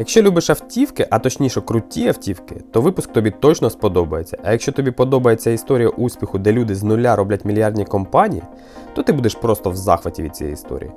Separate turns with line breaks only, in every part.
Якщо любиш автівки, а точніше круті автівки, то випуск тобі точно сподобається. А якщо тобі подобається історія успіху, де люди з нуля роблять мільярдні компанії, то ти будеш просто в захваті від цієї історії.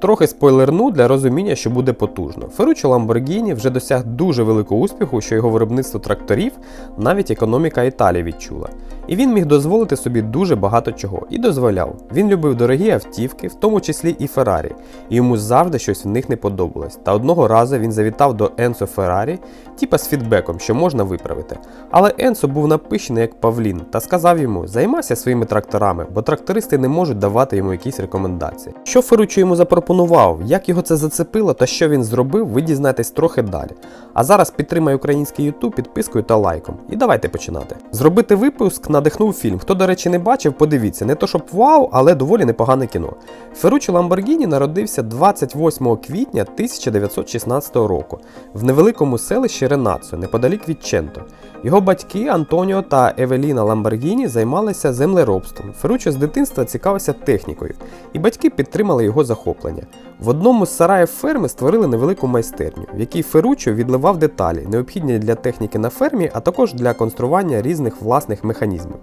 Трохи спойлерну для розуміння, що буде потужно. Ферруччо Lamborghini вже досяг дуже великого успіху, що його виробництво тракторів навіть економіка Італії відчула. І він міг дозволити собі дуже багато чого і дозволяв. Він любив дорогі автівки, в тому числі і Феррарі, і йому завжди щось в них не подобалось. Та одного разу він завітав до Енсо Феррарі, типа з фідбеком, що можна виправити. Але Енсо був напищений як Павлін та сказав йому: займайся своїми тракторами, бо трактористи не можуть давати йому якісь рекомендації. Що Ферруччо йому запропонував, як його це зацепило та що він зробив, ви дізнаєтесь трохи далі. А зараз підтримай український YouTube підпискою та лайком. І давайте починати. Зробити випуск надихнув фільм. Хто, до речі, не бачив, подивіться, не то щоб вау, але доволі непогане кіно. Ферруччо Ламборгіні народився 28 квітня 1916 року в невеликому селищі Ренацо, неподалік від Ченто. Його батьки Антоніо та Евеліна Ламборгіні займалися землеробством. Ферруччо з дитинства цікавився технікою, і батьки підтримали його захоплення. В одному з сараїв ферми створили невелику майстерню, в якій Ферруччо відливав деталі, необхідні для техніки на фермі, а також для конструювання різних власних механізмів.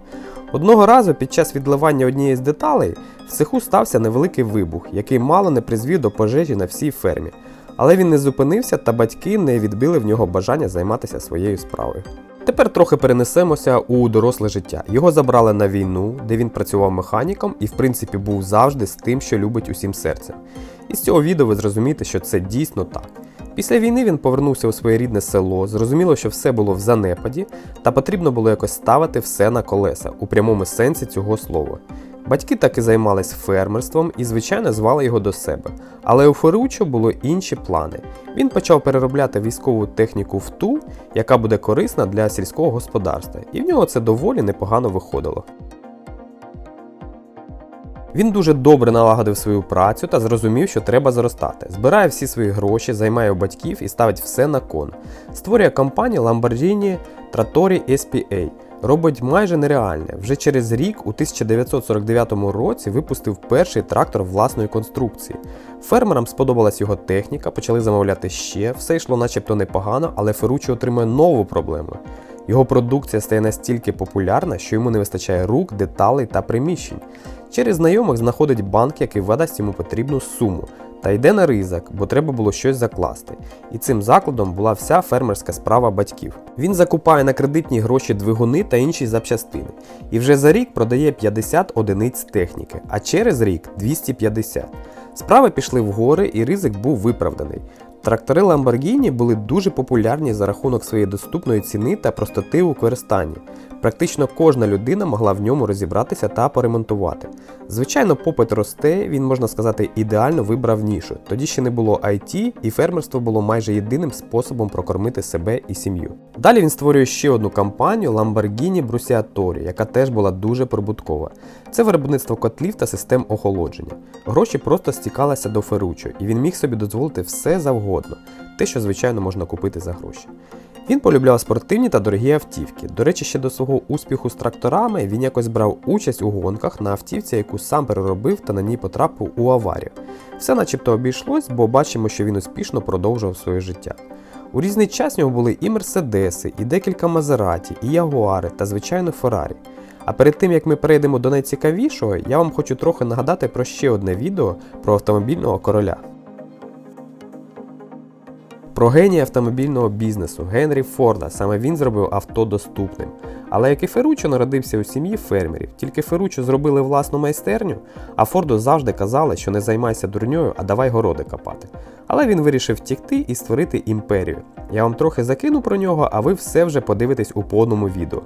Одного разу під час відливання однієї з деталей в цеху стався невеликий вибух, який мало не призвів до пожежі на всій фермі. Але він не зупинився, та батьки не відбили в нього бажання займатися своєю справою. Тепер трохи перенесемося у доросле життя. Його забрали на війну, де він працював механіком і, в принципі, був завжди з тим, що любить усім серцем. І з цього відео ви зрозумієте, що це дійсно так. Після війни він повернувся у своє рідне село, зрозуміло, що все було в занепаді, та потрібно було якось ставити все на колеса у прямому сенсі цього слова. Батьки так і займались фермерством і, звичайно, звали його до себе. Але у Ферруччо було інші плани. Він почав переробляти військову техніку в ту, яка буде корисна для сільського господарства, і в нього це доволі непогано виходило. Він дуже добре налагодив свою працю та зрозумів, що треба зростати. Збирає всі свої гроші, займає у батьків і ставить все на кон. Створює компанію Lamborghini Trattori SPA. Робить майже нереальне. Вже через рік, у 1949 році, випустив перший трактор власної конструкції. Фермерам сподобалась його техніка, почали замовляти ще, все йшло начебто непогано, але Ферруччо отримує нову проблему. Його продукція стає настільки популярна, що йому не вистачає рук, деталей та приміщень. Через знайомих знаходить банк, який видасть йому потрібну суму, та йде на ризик, бо треба було щось закласти. І цим закладом була вся фермерська справа батьків. Він закупає на кредитні гроші двигуни та інші запчастини. І вже за рік продає 50 одиниць техніки, а через рік 250. Справи пішли вгори і ризик був виправданий. Трактори Lamborghini були дуже популярні за рахунок своєї доступної ціни та простоти у використанні. Практично кожна людина могла в ньому розібратися та поремонтувати. Звичайно, попит росте, він, можна сказати, ідеально вибрав нішу. Тоді ще не було IT, і фермерство було майже єдиним способом прокормити себе і сім'ю. Далі він створює ще одну компанію Lamborghini Bruciatori, яка теж була дуже прибуткова. Це виробництво котлів та систем охолодження. Гроші просто стікалися до Ферруччо, і він міг собі дозволити все завгодно, те, що звичайно можна купити за гроші. Він полюбляв спортивні та дорогі автівки. До речі, ще до свого успіху з тракторами він якось брав участь у гонках на автівці, яку сам переробив та на ній потрапив у аварію. Все начебто обійшлось, бо бачимо, що він успішно продовжував своє життя. У різний час в нього були і Мерседеси, і декілька Мазераті, і Ягуари та, звичайно, Феррарі. А перед тим як ми перейдемо до найцікавішого, я вам хочу трохи нагадати про ще одне відео про автомобільного короля. Про генія автомобільного бізнесу Генрі Форда саме він зробив авто доступним. Але як і Ферруччо народився у сім'ї фермерів, тільки Ферруччо зробили власну майстерню, а Форду завжди казали, що не займайся дурньою, а давай городи копати. Але він вирішив втікти і створити імперію. Я вам трохи закину про нього, а ви все вже подивитесь у повному відео.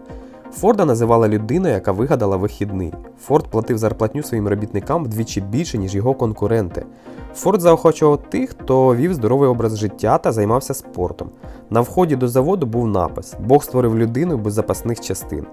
Форда називала людиною, яка вигадала вихідний. Форд платив зарплатню своїм робітникам вдвічі більше, ніж його конкуренти. Форд заохочував тих, хто вів здоровий образ життя та займався спортом. На вході до заводу був напис Бог створив людину без запасних частин.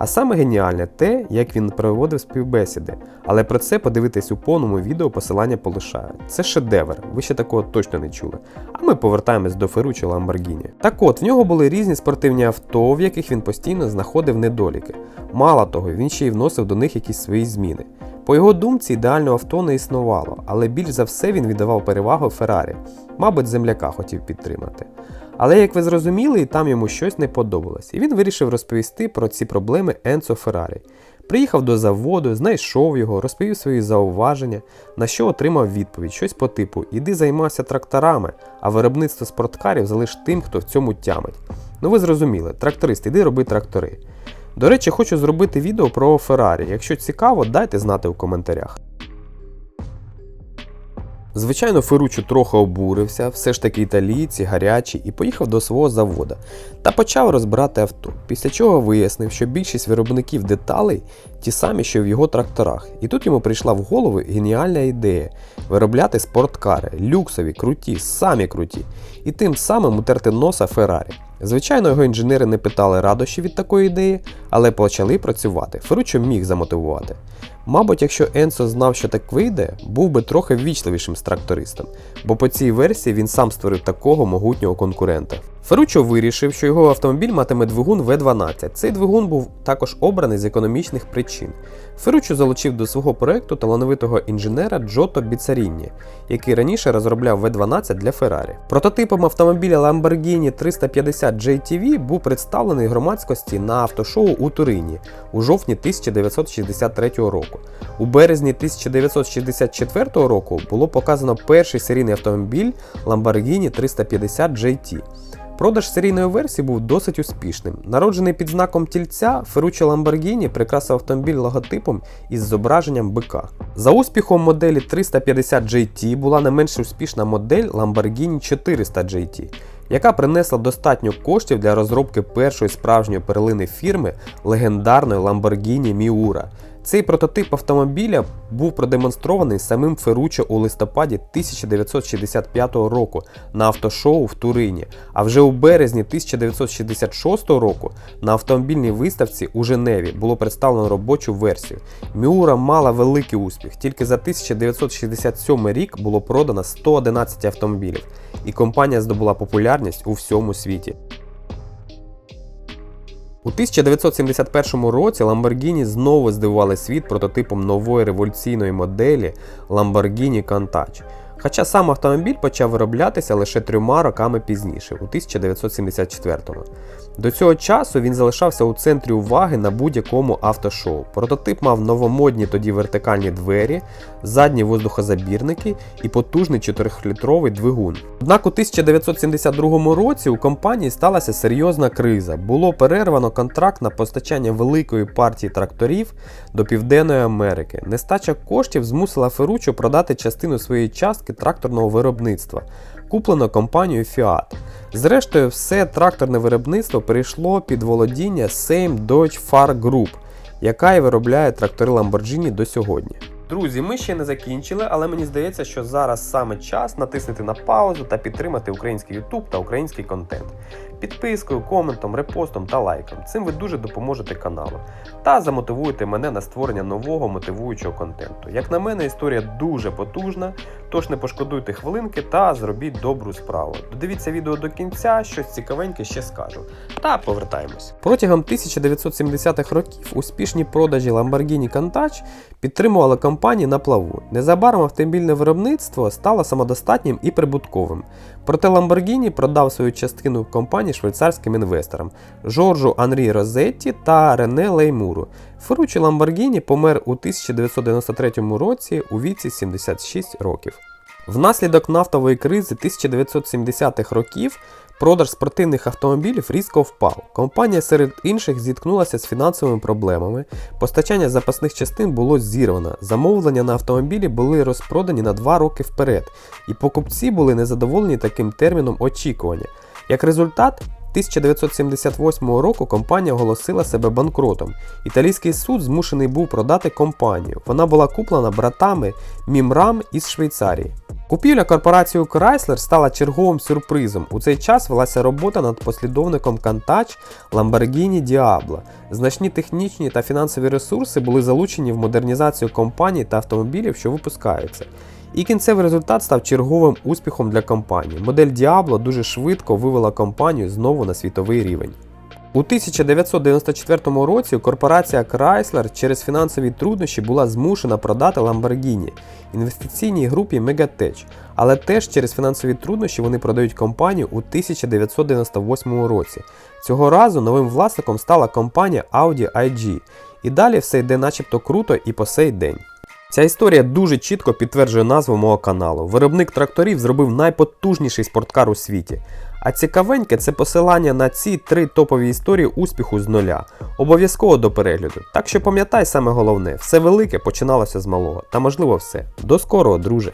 А саме геніальне те, як він проводив співбесіди. Але про це подивитись у повному відео посилання полишаю. Це шедевр, ви ще такого точно не чули. А ми повертаємось до Ферруччо Ламборгіні. Так от, в нього були різні спортивні авто, в яких він постійно знаходив недоліки. Мало того, він ще й вносив до них якісь свої зміни. По його думці, ідеального авто не існувало, але більш за все він віддавав перевагу Феррарі, мабуть, земляка хотів підтримати. Але як ви зрозуміли, там йому щось не подобалось, і він вирішив розповісти про ці проблеми Енцо Феррарі. Приїхав до заводу, знайшов його, розповів свої зауваження, на що отримав відповідь, щось по типу Іди займайся тракторами, а виробництво спорткарів залиш тим, хто в цьому тямить. Ну ви зрозуміли, тракторист, іди роби трактори. До речі, хочу зробити відео про Феррарі. Якщо цікаво, дайте знати у коментарях. Звичайно, Ферруччо трохи обурився, все ж таки італійці, гарячі, і поїхав до свого завода та почав розбирати авто, після чого вияснив, що більшість виробників деталей ті самі, що в його тракторах. І тут йому прийшла в голову геніальна ідея виробляти спорткари, люксові, круті, самі круті, і тим самим утерти носа Феррарі. Звичайно, його інженери не питали радощі від такої ідеї, але почали працювати. Ферруччо міг замотивувати. Мабуть, якщо Енсо знав, що так вийде, був би трохи ввічливішим з трактористом, бо по цій версії він сам створив такого могутнього конкурента. Ферруччо вирішив, що його автомобіль матиме двигун В12. Цей двигун був також обраний з економічних причин. Ферруччо залучив до свого проекту талановитого інженера Джото Біцарінні, який раніше розробляв В12 для Феррарі. Прототипом автомобіля Lamborghini 350 JTV був представлений громадськості на автошоу у Турині у жовтні 1963 року. У березні 1964 року було показано перший серійний автомобіль Lamborghini 350 JT. Продаж серійної версії був досить успішним. Народжений під знаком тільця, Ferruccio Lamborghini прикрасив автомобіль логотипом із зображенням бика. За успіхом моделі 350 JT була не менш успішна модель Lamborghini 400 JT, яка принесла достатньо коштів для розробки першої справжньої перлини фірми легендарної Lamborghini Miura. Цей прототип автомобіля був продемонстрований самим Ферруччо у листопаді 1965 року на автошоу в Турині, а вже у березні 1966 року на автомобільній виставці у Женеві було представлено робочу версію. Міура мала великий успіх, тільки за 1967 рік було продано 111 автомобілів, і компанія здобула популярність у всьому світі. У 1971 році Lamborghini знову здивували світ прототипом нової революційної моделі Lamborghini Countach. Хоча сам автомобіль почав вироблятися лише трьома роками пізніше, у 1974-му. До цього часу він залишався у центрі уваги на будь-якому автошоу. Прототип мав новомодні тоді вертикальні двері, задні воздухозабірники і потужний 4-літровий двигун. Однак у 1972 році у компанії сталася серйозна криза. Було перервано контракт на постачання великої партії тракторів до Південної Америки. Нестача коштів змусила Ферруччо продати частину своєї частки тракторного виробництва, куплено компанією Fiat. Зрештою, все тракторне виробництво перейшло під володіння Same Dodge Far Group, яка і виробляє трактори Lamborghini до сьогодні. Друзі, ми ще не закінчили, але мені здається, що зараз саме час натиснути на паузу та підтримати український YouTube та український контент. Підпискою, коментом, репостом та лайком. Цим ви дуже допоможете каналу та замотивуєте мене на створення нового мотивуючого контенту. Як на мене, історія дуже потужна, тож не пошкодуйте хвилинки та зробіть добру справу. Додивіться відео до кінця, щось цікавеньке ще скажу. Та повертаємось. Протягом 1970-х років успішні продажі Lamborghini Countach підтримували компанії на плаву. Незабаром автомобільне виробництво стало самодостатнім і прибутковим. Проте Lamborghini продав свою частину компанії швейцарським інвесторам Жоржу Анрі Розетті та Рене Леймуру. Ферруччо Lamborghini помер у 1993 році у віці 76 років. Внаслідок нафтової кризи 1970-х років продаж спортивних автомобілів різко впав. Компанія серед інших зіткнулася з фінансовими проблемами, постачання запасних частин було зірвано, замовлення на автомобілі були розпродані на 2 роки вперед, і покупці були незадоволені таким терміном очікування. Як результат, 1978 року компанія оголосила себе банкротом. Італійський суд змушений був продати компанію. Вона була куплена братами Мімрам із Швейцарії. Купівля корпорацією Chrysler стала черговим сюрпризом. У цей час велася робота над послідовником Countach Lamborghini Diablo. Значні технічні та фінансові ресурси були залучені в модернізацію компаній та автомобілів, що випускаються. І кінцевий результат став черговим успіхом для компанії. Модель Diablo дуже швидко вивела компанію знову на світовий рівень. У 1994 році корпорація Chrysler через фінансові труднощі була змушена продати Lamborghini інвестиційній групі Megatech, але теж через фінансові труднощі вони продають компанію у 1998 році. Цього разу новим власником стала компанія Audi IG. І далі все йде начебто круто і по сей день. Ця історія дуже чітко підтверджує назву мого каналу. Виробник тракторів зробив найпотужніший спорткар у світі. А цікавеньке це посилання на ці три топові історії успіху з нуля. Обов'язково до перегляду. Так що пам'ятай саме головне, все велике починалося з малого. Та можливо все. До скорого, друже!